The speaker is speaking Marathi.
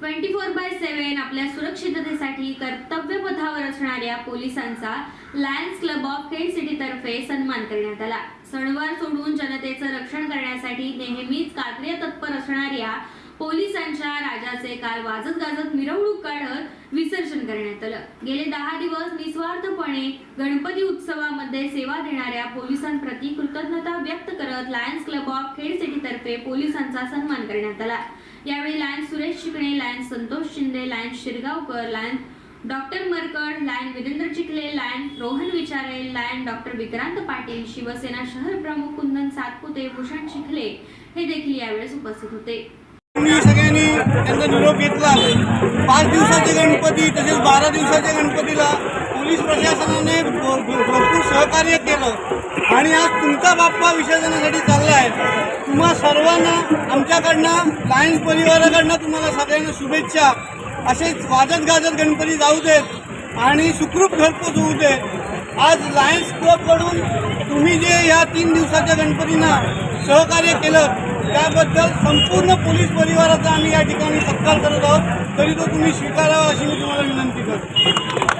ट्वेंटी फोर बाय सेव्हन आपल्या सुरक्षिततेसाठी कर्तव्य पथावर असणाऱ्या पोलिसांचा लायन्स क्लब ऑफ खेड सिटीतर्फे सन्मान करण्यात आला. सणवार सोडून जनतेचं रक्षण करण्यासाठी नेहमीच कात्र्य तत्पर असणाऱ्या पोलिसांच्या राजाचे काल वाजत गाजत मिरवणूक काढत विसर्जन करण्यात आलं. गेले दहा दिवस निस्वार्थपणे गणपती उत्सवामध्ये सेवा देणाऱ्या पोलिसांप्रती कृतज्ञता व्यक्त करत लायन्स क्लब ऑफ खेड सिटीतर्फे पोलिसांचा सन्मान करण्यात आला. यावेळी Lion Suresh Shikne Lion Santosh Shinde Lion Shirgaonkar Lion doctor Markad Lion Virendra Chikhale Lion Rohan Vichare Lion doctor Vikrant Patil Shiv Sena शहर प्रमुख कुंदन सातपुते भूषण चिखले हे देखील यावेळेस उपस्थित होते. सगळ्यांनी त्यांचा निरोप घेतला. पाच दिवसाचे गणपती तसेच बारा दिवसाच्या गणपतीला पोलीस प्रशासनाने भरपूर सहकार्य केलं. आणि आज तुमचा बाप्पा विसर्जनासाठी चालला आहे तुम्हा सर्वांना आमच्याकडनं लायन्स परिवाराकडनं तुम्हाला सगळ्यांना शुभेच्छा. असेच वाजत गाजत गणपती जाऊ देत आणि सुखरूप घरपोच होऊ देत. आज लायन्स क्लबकडून तुम्ही जे या तीन दिवसाच्या गणपतींना सहकार्य केलं त्याबद्दल संपूर्ण पोलीस परिवाराचा आम्ही या ठिकाणी सत्कार करत आहोत. तरी तो तुम्ही स्वीकारावा अशी मी तुम्हाला विनंती करतो.